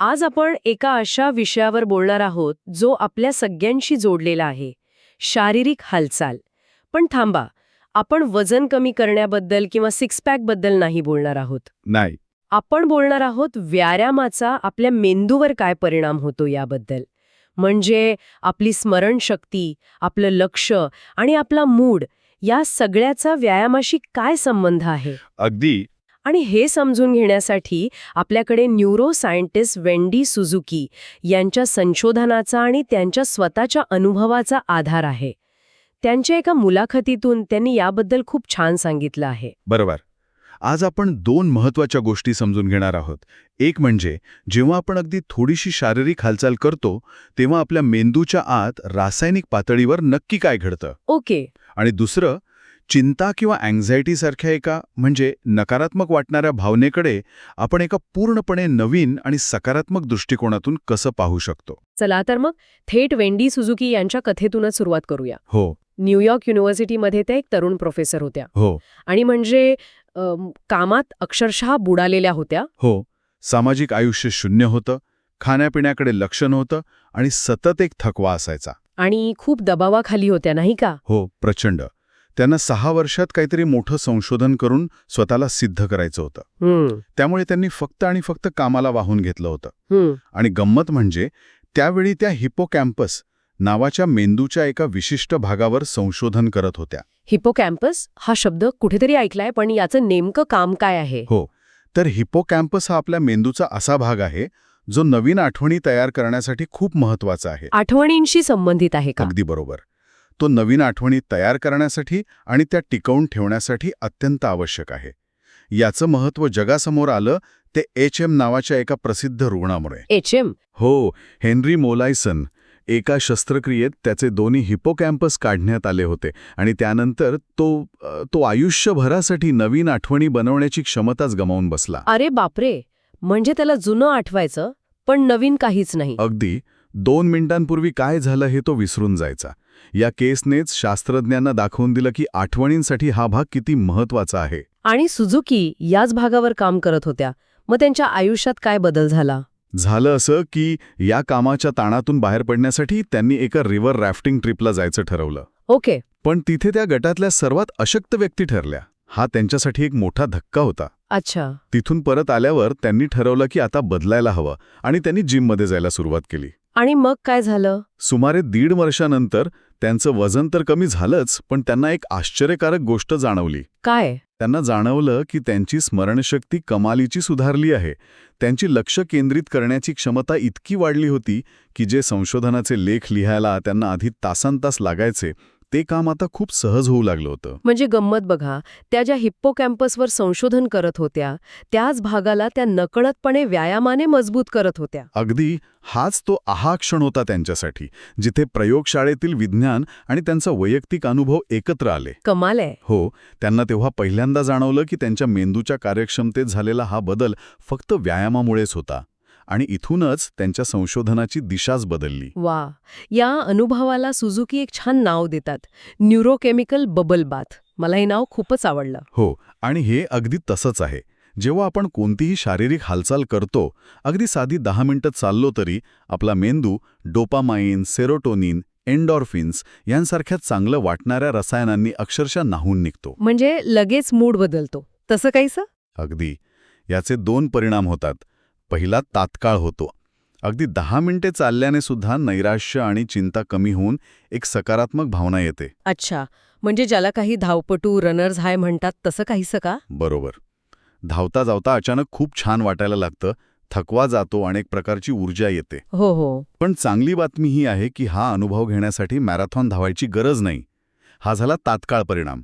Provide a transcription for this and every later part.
आज आपण एका अशा विषयावर बोलणार आहोत जो आपल्या सगळ्यांशी जोडलेला आहे. शारीरिक हालचाल. पण थांबा आपण वजन कमी करण्याबद्दल किंवा सिक्स पॅकबद्दल नाही बोलणार आहोत. नाही. आपण बोलणार आहोत व्यायामाचा आपल्या मेंदूवर काय परिणाम होतो याबद्दल. म्हणजे आपली स्मरणशक्ती आपलं लक्ष आणि आपला मूड या सगळ्याचा व्यायामाशी काय संबंध आहे? अगदी आणि हे समजून घेण्यासाठी आपल्याकडे न्यूरो सायंटिस्ट वेंडी सुझुकी यांच्या संशोधनाचा आणि त्यांच्या स्वतःच्या अनुभवाचा आधार आहे. त्यांच्या एका मुलाखतीतून त्यांनी याबद्दल खूप छान सांगितलं आहे. बरोबर. आज आपण दोन महत्त्वाच्या गोष्टी समजून घेणार आहोत. एक म्हणजे जेव्हा आपण अगदी थोडीशी शारीरिक हालचाल करतो तेव्हा आपल्या मेंदूच्या आत रासायनिक पातळीवर नक्की काय घडतं? ओके. आणि दुसरं चिंता किंवा अँझायटीसारख्या एका म्हणजे नकारात्मक वाटणाऱ्या भावनेकडे आपण एका पूर्णपणे नवीन आणि सकारात्मक दृष्टिकोनातून कसं पाहू शकतो? चला तर मग थेट वेंडी सुझुकी यांच्या कथेतूनच सुरुवात करूया. हो. न्यूयॉर्क युनिव्हर्सिटीमध्ये त्या एक तरुण प्रोफेसर होत्या. हो. आणि म्हणजे कामात अक्षरशः बुडालेल्या होत्या. हो. सामाजिक आयुष्य शून्य होतं खाण्यापिण्याकडे लक्ष नव्हतं आणि सतत एक थकवा असायचा. आणि खूप दबावाखाली होत्या नाही का? हो प्रचंड. त्यांना सहा वर्षात काहीतरी मोठं संशोधन करून स्वतःला सिद्ध करायचं होतं. त्यामुळे त्यांनी फक्त आणि फक्त कामाला वाहून घेतलं होतं. आणि गंमत म्हणजे त्यावेळी त्या हिपोकॅम्पस नावाच्या मेंदूच्या एका विशिष्ट भागावर संशोधन करत होत्या. हिपोकॅम्पस हा शब्द कुठेतरी ऐकलाय पण याचं नेमकं काम काय आहे? हो. तर हिपोकॅम्पस हा आपल्या मेंदूचा असा भाग आहे जो नवीन आठवणी तयार करण्यासाठी खूप महत्त्वाचा आहे. आठवणींशी संबंधित आहे का? अगदी बरोबर. तो नवीन आठवणी तयार करण्यासाठी आणि त्या टिकवून ठेवण्यासाठी अत्यंत आवश्यक आहे. याचं महत्त्व जगासमोर आलं ते एच एम नावाच्या एका प्रसिद्ध रुग्णामुळे. H M? हो हेनरी मोलायसन. एका शस्त्रक्रियेत त्याचे दोन्ही हिपोकॅम्पस काढण्यात आले होते आणि त्यानंतर तो तो आयुष्यभरासाठी नवीन आठवणी बनवण्याची क्षमताच गमावून बसला. अरे बापरे! म्हणजे त्याला जुनं आठवायचं पण नवीन काहीच नाही. अगदी. दोन मिनिटांपूर्वी काय झालं हे तो विसरून जायचा. या केसनेच शास्त्रज्ञांना दाखवून दिलं की आठवणींसाठी हा भाग किती महत्त्वाचा आहे. आणि सुझुकी याच भागावर काम करत होत्या. मग त्यांच्या आयुष्यात काय बदल झाला? झालं असं की या कामाच्या ताणातून बाहेर पडण्यासाठी त्यांनी एका रिव्हर रॅफ्टिंग ट्रिपला जायचं ठरवलं. ओके. पण तिथे त्या गटातल्या सर्वात अशक्त व्यक्ती ठरल्या. हा त्यांच्यासाठी एक मोठा धक्का होता. अच्छा. तिथून परत आल्यावर त्यांनी ठरवलं की आता बदलायला हवं आणि त्यांनी जिममध्ये जायला सुरुवात केली. आणि मग काय झालं? सुमारे दीड वर्षानंतर त्यांचं वजन तर कमी झालंच पण त्यांना एक आश्चर्यकारक गोष्ट जाणवली. काय? त्यांना जाणवलं की त्यांची स्मरणशक्ती कमालीची सुधारली आहे. त्यांची लक्ष केंद्रित करण्याची क्षमता इतकी वाढली होती की जे संशोधनाचे लेख लिहायला त्यांना आधी तासांतास लागायचे ते काम आता खूप सहज होऊ लागलं होतं. म्हणजे गंमत बघा त्या ज्या हिप्पोकॅम्पसवर संशोधन करत होत्या त्याच भागाला त्या नकळतपणे व्यायामाने मजबूत करत होत्या. अगदी हाच तो आहा क्षण होता त्यांच्यासाठी जिथे प्रयोगशाळेतील विज्ञान आणि त्यांचा वैयक्तिक अनुभव एकत्र आले. कमाल आहे. हो त्यांना तेव्हा पहिल्यांदा जाणवलं की त्यांच्या मेंदूच्या कार्यक्षमतेत झालेला हा बदल फक्त व्यायामामुळेच होता. आणि इथूनच त्यांच्या संशोधनाची दिशाच बदलली. वा या अनुभवाला सुझुकी एक छान नाव देतात न्यूरोकेमिकल बबल बाथ. मला हे नाव खूपच आवडलं. हो आणि हे अगदी तसंच आहे. जेव्हा आपण कोणतीही शारीरिक हालचाल करतो अगदी साधी दहा मिनिटं चाललो तरी आपला मेंदू डोपामाइन सेरोटोनिन एन्डॉर्फिन्स यांसारख्या चांगलं वाटणाऱ्या रसायनांनी अक्षरशः नाहून निघतो. म्हणजे लगेच मूड बदलतो. तसं काहीसं अगदी. याचे दोन परिणाम होतात. पहिला तात्काळ होतो. अगदी दहा मिनिटे चालल्याने सुद्धा नैराश्य आणि चिंता कमी होऊन एक सकारात्मक भावना येते. अच्छा. म्हणजे ज्याला काही धावपटू रनर्स हाय म्हणतात तसं काहीसं का? बरोबर. धावता धावता अचानक खूप छान वाटायला लागतं. थकवा जातो आणि एक प्रकारची ऊर्जा येते. हो हो. पण चांगली बातमी ही आहे की हा अनुभव घेण्यासाठी मॅरेथॉन धावायची गरज नाही. हा झाला तात्काळ परिणाम.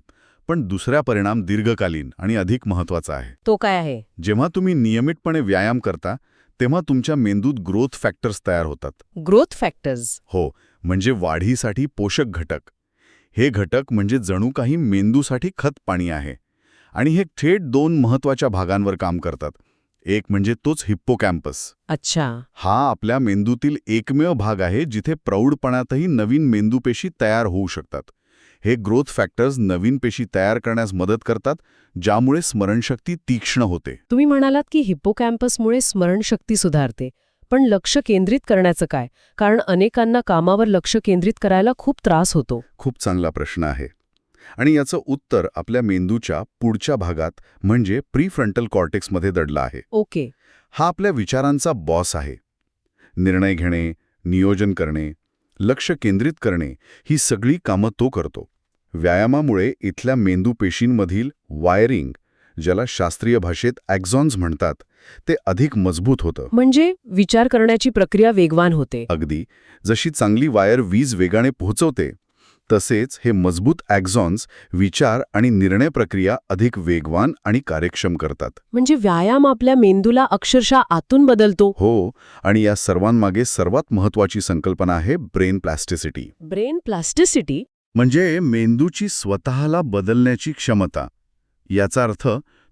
पण दुसरा परिणाम दीर्घकालीन आणि अधिक महत्त्वाचा आहे. तो काय आहे? जेव्हा तुम्ही नियमितपणे व्यायाम करता तेव्हा तुमच्या मेंदूत ग्रोथ फॅक्टर्स तयार होतात. ग्रोथ फॅक्टर्स हो म्हणजे वाढीसाठी पोषक घटक. हे घटक म्हणजे जणू काही मेंदूसाठी खत पाणी आहे आणि हे थेट दोन महत्त्वाच्या भागांवर काम करतात. एक म्हणजे तोच हिप्पोकॅम्पस अच्छा. हा आपल्या मेंदूतील एकमेव भाग आहे जिथे प्रौढपणातही नवीन मेंदूपेशी तयार होऊ शकतात. हे ग्रोथ फॅक्टर्स नवीन पेशी तयार करण्यास मदत करतात ज्यामुळे स्मरणशक्ती तीक्ष्ण होते. तुम्ही म्हणालात की हिप्पोकॅम्पसमुळे स्मरणशक्ती सुधारते. पण लक्ष केंद्रित करण्याचं काय? कारण अनेकांना कामावर लक्ष केंद्रित करायला खूप त्रास होतो. खूप चांगला प्रश्न आहे. आणि याचं उत्तर आपल्या मेंदूच्या पुढच्या भागात म्हणजे प्रीफ्रंटल कॉर्टेक्समध्ये दडलं आहे. ओके. हा आपल्या विचारांचा बॉस आहे. निर्णय घेणे नियोजन करणे लक्ष केंद्रित करणे ही सगळी कामं तो करतो. व्यायामामुळे इथल्या मेंदू पेशींमधील वायरिंग ज्याला शास्त्रीय भाषेत ॲक्झॉन्स म्हणतात ते अधिक मजबूत होतं. म्हणजे विचार करण्याची प्रक्रिया वेगवान होते. अगदी. जशी चांगली वायर वीज वेगाने पोहोचवते तसेच हे मजबूत ॲक्झॉन्स विचार आणि निर्णय प्रक्रिया अधिक वेगवान आणि कार्यक्षम करतात. म्हणजे व्यायाम आपल्या मेंदूला अक्षरशः आतून बदलतो? हो आणि या सर्वांमागे सर्वात महत्वाची संकल्पना आहे ब्रेन प्लॅस्टिसिटी. Brain plasticity? म्हणजे मेंदूची स्वतःला बदलण्याची क्षमता. याचा अर्थ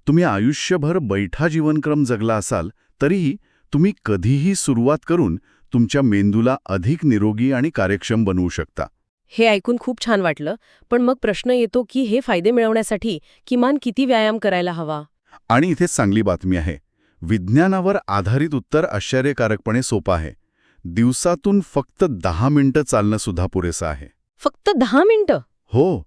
तुम्ही आयुष्यभर बैठा जीवनक्रम जगला असाल तरीही तुम्ही कधीही सुरुवात करून तुमच्या मेंदूला अधिक निरोगी आणि कार्यक्षम बनवू शकता. हे ऐकून खूप छान वाटलं पण मग प्रश्न येतो की हे फायदे मिळवण्यासाठी किमान किती व्यायाम करायला हवा? आणि इथेच चांगली बातमी आहे. विज्ञानावर आधारित उत्तर आश्चर्यकारकपणे सोपं आहे. दिवसातून फक्त दहा मिनिटं चालणं सुद्धा पुरेसं आहे. फक्त दहा मिनिटं. हो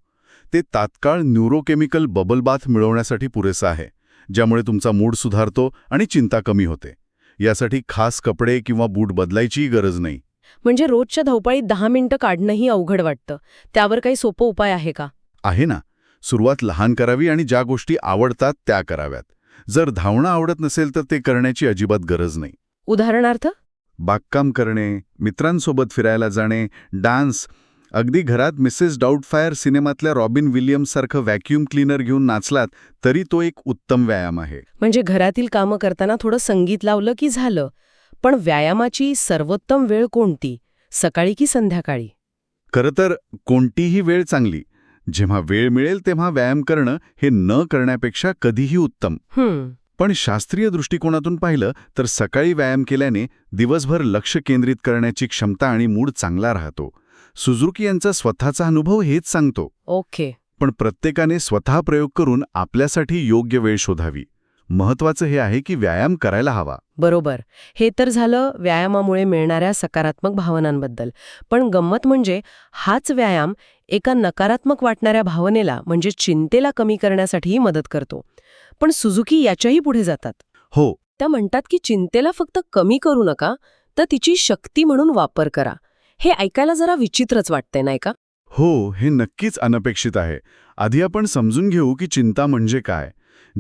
ते तात्काळ न्यूरोकेमिकल बबल बाथ मिळवण्यासाठी पुरेसं आहे ज्यामुळे तुमचा मूड सुधारतो आणि चिंता कमी होते. यासाठी खास कपडे किंवा बूट बदलायचीही गरज नाही. म्हणजे रोजच्या धावपळीत दहा मिनिटं काढणंही अवघड वाटतं. त्यावर काही सोपं उपाय आहे का? आहे ना. सुरुवात लहान करावी आणि ज्या गोष्टी आवडतात त्या कराव्यात. जर धावणं आवडत नसेल तर ते करण्याची अजिबात गरज नाही. उदाहरणार्थ? बागकाम करणे मित्रांसोबत फिरायला जाणे डान्स अगदी घरात मिसेस डाऊटफायर सिनेमातल्या रॉबिन विलियम्ससारखं व्हॅक्यूम क्लीनर घेऊन नाचलात तरी तो एक उत्तम व्यायाम आहे. म्हणजे घरातील कामं करताना थोडं संगीत लावलं की झालं? पण व्यायामाची सर्वोत्तम वेळ कोणती? सकाळी की संध्याकाळी? खरं तर कोणतीही वेळ चांगली. जेव्हा वेळ मिळेल तेव्हा व्यायाम करणं हे न करण्यापेक्षा कधीही उत्तम. पण शास्त्रीय दृष्टिकोनातून पाहिलं तर सकाळी व्यायाम केल्याने दिवसभर लक्ष केंद्रित करण्याची क्षमता आणि मूड चांगला राहतो. सुझुकी यांचा स्वतःचा अनुभव हेच सांगतो. ओके. पण प्रत्येकाने स्वतः प्रयोग करून आपल्यासाठी योग्य वेळ शोधावी. महत्वाचं हे आहे की व्यायाम करायला हवा. बरोबर. हे तर झालं व्यायामामुळे मिळणाऱ्या सकारात्मक भावनांबद्दल. पण गंमत म्हणजे हाच व्यायाम एका नकारात्मक वाटणाऱ्या भावनेला म्हणजे चिंतेला कमी करण्यासाठीही मदत करतो. पण सुझुकी याच्याही पुढे जातात. हो. त्या म्हणतात की चिंतेला फक्त कमी करू नका तर तिची शक्ती म्हणून वापर करा. हे ऐकायला जरा विचित्रच वाटतंय नाही का? हो हे नक्कीच अनपेक्षित आहे. आधी आपण समजून घेऊ की चिंता म्हणजे काय.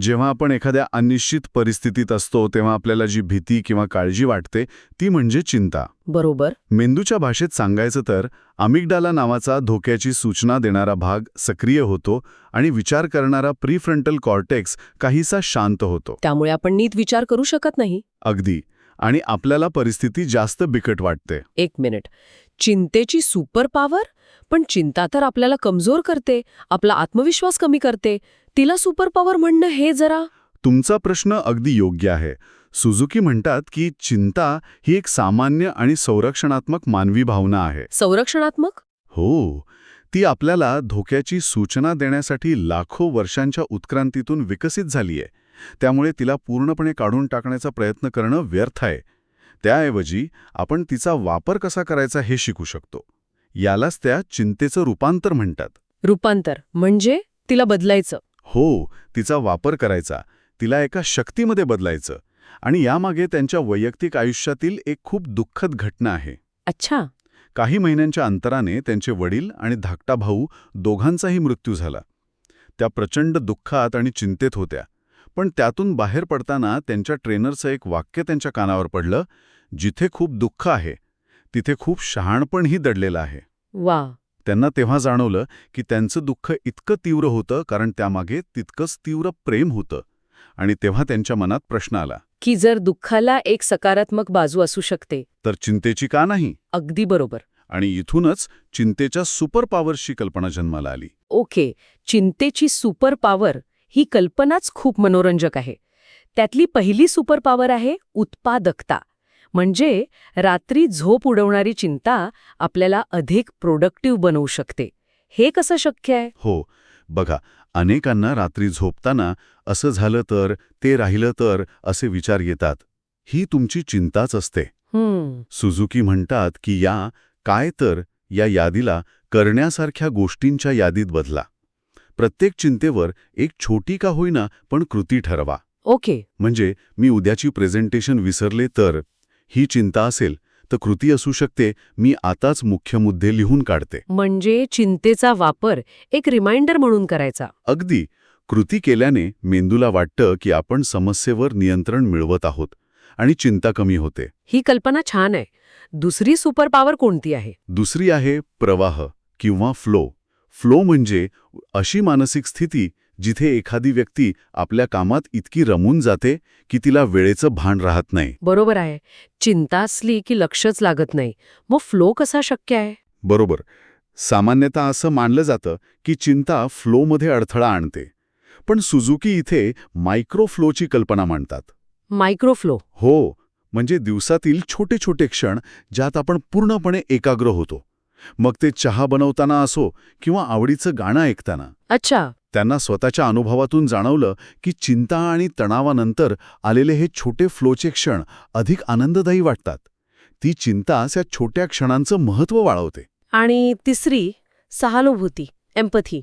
जेव्हा आपण एखाद्या अनिश्चित परिस्थितीत असतो तेव्हा आपल्याला जी भीती किंवा काळजी वाटते ती म्हणजे चिंता. बरोबर. मेंदूच्या भाषेत सांगायचं तर अमिगडाला नावाचा धोक्याची सूचना देणारा भाग सक्रिय होतो आणि विचार करणारा प्रीफ्रंटल कॉर्टेक्स काहीसा शांत होतो. त्यामुळे आपण नीट विचार करू शकत नाही. अगदी. आणि आपल्याला परिस्थिती जास्त बिकट वाटते. एक मिनिट. चिंतेची सुपर पॉवर पण चिंता तर आपल्याला कमजोर करते आपला आत्मविश्वास कमी करते. तिला सुपर पॉवर म्हणणं हे जरा? तुमचा प्रश्न अगदी योग्य आहे. सुझुकी म्हणतात की चिंता ही एक सामान्य आणि संरक्षणात्मक मानवी भावना आहे. संरक्षणात्मक? हो. ती आपल्याला धोक्याची सूचना देण्यासाठी लाखो वर्षांच्या उत्क्रांतीतून विकसित झाली आहे त्यामुळे तिला पूर्णपणे काढून टाकण्याचा प्रयत्न करणं व्यर्थ आहे. त्याऐवजी आपण तिचा वापर कसा करायचा हे शिकू शकतो. यालाच त्या चिंतेचं रूपांतर म्हणतात. रूपांतर म्हणजे तिला बदलायचं. हो तिचा वापर करायचा. तिला एका शक्तीमध्ये बदलायचं. आणि यामागे त्यांच्या वैयक्तिक आयुष्यातील एक खूप दुःखद घटना आहे. अच्छा. काही महिन्यांच्या अंतराने त्यांचे वडील आणि धाकटा भाऊ दोघांचाही मृत्यू झाला. त्या प्रचंड दुःखात आणि चिंतेत होत्या. पण त्यातून बाहेर पडताना त्यांच्या ट्रेनरचं एक वाक्य त्यांच्या कानावर पडलं जिथे खूप दुःख आहे तिथे खूप शहाणपणही दडलेलं आहे. वा. त्यांना तेव्हा जाणवलं की त्यांचं दुःख इतकं तीव्र होतं कारण त्यामागे तितकंच तीव्र प्रेम होतं. आणि तेव्हा त्यांच्या मनात प्रश्न आला. की जर दुःखाला एक सकारात्मक बाजू असू शकते. तर चिंतेची का नाही? अगदी बरोबर. आणि इथूनच चिंतेच्या सुपर पॉवरची कल्पना जन्माला आली. ओके. चिंतेची सुपर पॉवर ही कल्पनाच खूप मनोरंजक आहे. त्यातली पहिली सुपर पॉवर आहे उत्पादकता. म्हणजे रात्री झोप उडवणारी चिंता आपल्याला अधिक प्रोडक्टिव्ह बनवू शकते. हे कसं शक्य आहे? हो बघा अनेकांना रात्री झोपताना असं झालं तर ते राहिलं तर असे विचार येतात. ही तुमची चिंताच असते. हम्म. सुझुकी म्हणतात की या काय तर या यादीला करण्यासारख्या गोष्टींच्या यादीत बदला. प्रत्येक चिंतेवर एक छोटी का होईना पण कृती ठरवा. ओके. म्हणजे मी उद्याची प्रेझेंटेशन विसरले तर ही चिंता असेल तर कृती असू शकते मी आताच मुख्य मुद्दे लिहून काढते. म्हणजे चिंतेचा वापर एक रिमाइंडर म्हणून करायचा. अगदी. कृती केल्याने मेंदूला वाटतं की आपण समस्येवर नियंत्रण मिळवत आहोत आणि चिंता कमी होते. ही कल्पना छान आहे. दुसरी सुपर पॉवर कोणती आहे? दुसरी आहे प्रवाह किंवा फ्लो. फ्लो म्हणजे अशी मानसिक स्थिती जिथे एखादी व्यक्ती आपल्या कामात इतकी रमून जाते की तिला वेळेचं भान राहत नाही. बरोबर आहे. चिंता असली की लक्षच लागत नाही. मग फ्लो कसा शक्य आहे? बरोबर. सामान्यतः असं मानलं जातं की चिंता फ्लोमध्ये अडथळा आणते. पण सुझुकी इथे मायक्रो फ्लोची कल्पना मांडतात. मायक्रोफ्लो हो. म्हणजे दिवसातील छोटे छोटे क्षण ज्यात आपण पूर्णपणे एकाग्र होतो. मग ते चहा बनवताना असो किंवा आवडीचं गाणं ऐकताना. अच्छा. त्यांना स्वतःच्या अनुभवातून जाणवलं की चिंता आणि तणावानंतर आलेले हे छोटे फ्लोचे क्षण अधिक आनंददायी वाटतात. ती चिंता त्या छोट्या क्षणांचं महत्त्व वाढवते. आणि तिसरी सहानुभूती एम्पथी.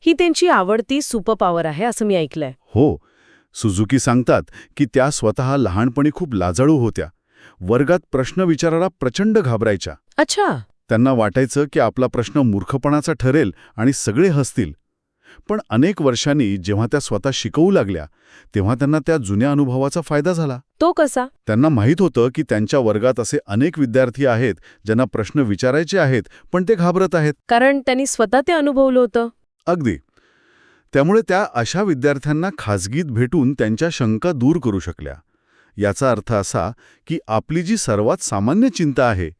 ही त्यांची आवडती सुपर पॉवर आहे असं मी ऐकलंय. हो. सुझुकी सांगतात की त्या स्वतः लहानपणी खूप लाजाळू होत्या. वर्गात प्रश्न विचारायला प्रचंड घाबरायच्या. अच्छा. त्यांना वाटायचं की आपला प्रश्न मूर्खपणाचा ठरेल आणि सगळे हसतील. पण अनेक वर्षांनी जेव्हा त्या स्वतः शिकवू लागल्या तेव्हा त्यांना त्या जुन्या अनुभवाचा फायदा झाला. तो कसा? त्यांना माहीत होतं की त्यांच्या वर्गात असे अनेक विद्यार्थी आहेत ज्यांना प्रश्न विचारायचे आहेत पण ते घाबरत आहेत. कारण त्यांनी स्वतः ते अनुभवलं होतं. अगदी. त्यामुळे त्या अशा विद्यार्थ्यांना खाजगीत भेटून त्यांच्या शंका दूर करू शकल्या. याचा अर्थ असा की आपली जी सर्वात सामान्य चिंता आहे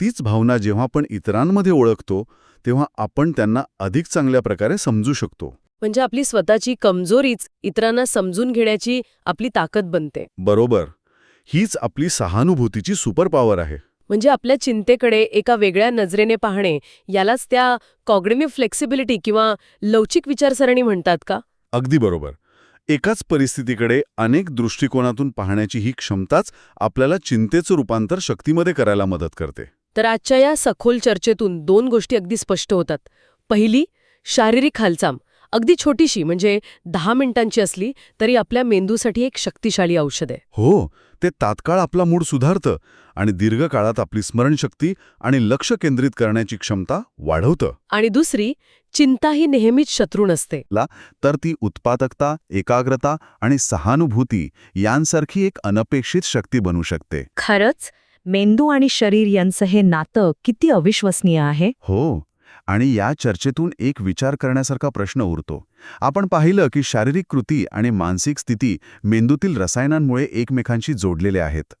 तीच भावना जेव्हा आपण इतरांमध्ये ओळखतो तेव्हा आपण त्यांना अधिक चांगल्या प्रकारे समजू शकतो. म्हणजे आपली स्वतःची कमजोरीच इतरांना समजून घेण्याची आपली ताकद बनते. बरोबर. हीच आपली सहानुभूतीची सुपर पॉवर आहे. म्हणजे आपल्या चिंतेकडे एका वेगळ्या नजरेने पाहणे यालाच त्या कॉग्रेनिव्ह फ्लेक्सिबिलिटी किंवा लवचिक विचारसरणी म्हणतात का? अगदी बरोबर. एकाच परिस्थितीकडे अनेक दृष्टिकोनातून पाहण्याची ही क्षमताच आपल्याला चिंतेचं रूपांतर शक्तीमध्ये करायला मदत करते. तर आजच्या या सखोल चर्चेतून दोन गोष्टी अगदी स्पष्ट होतात. पहिली शारीरिक हालचाल. अगदी छोटीशी म्हणजे दहा मिनिटांची असली तरी आपल्या मेंदूसाठी एक शक्तिशाली औषध आहे. हो ते तात्काळ आपला मूड सुधारतं आणि दीर्घकाळात आपली स्मरणशक्ती आणि लक्ष केंद्रित करण्याची क्षमता वाढवतं. आणि दुसरी चिंता ही नेहमीच शत्रू नसते. तर ती उत्पादकता एकाग्रता आणि सहानुभूती यांसारखी एक अनपेक्षित शक्ती बनू शकते. खरंच? मेंदू आणि शरीर यांचं हे नातं किती अविश्वसनीय आहे? हो आणि या चर्चेतून एक विचार करण्यासारखा प्रश्न उरतो. आपण पाहिलं की शारीरिक कृती आणि मानसिक स्थिती मेंदूतील रसायनांमुळे एकमेकांशी जोडलेले आहेत.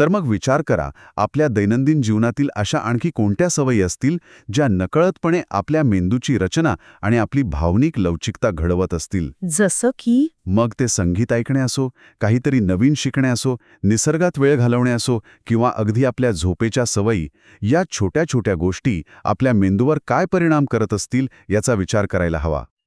तर मग विचार करा आपल्या दैनंदिन जीवनातील अशा आणखी कोणत्या सवयी असतील ज्या नकळतपणे आपल्या मेंदूची रचना आणि आपली भावनिक लवचिकता घडवत असतील? जसं की? मग ते संगीत ऐकणे असो काहीतरी नवीन शिकणे असो निसर्गात वेळ घालवणे असो किंवा अगदी आपल्या झोपेच्या सवयी या छोट्या छोट्या गोष्टी आपल्या मेंदूवर काय परिणाम करत असतील याचा विचार करायला हवा.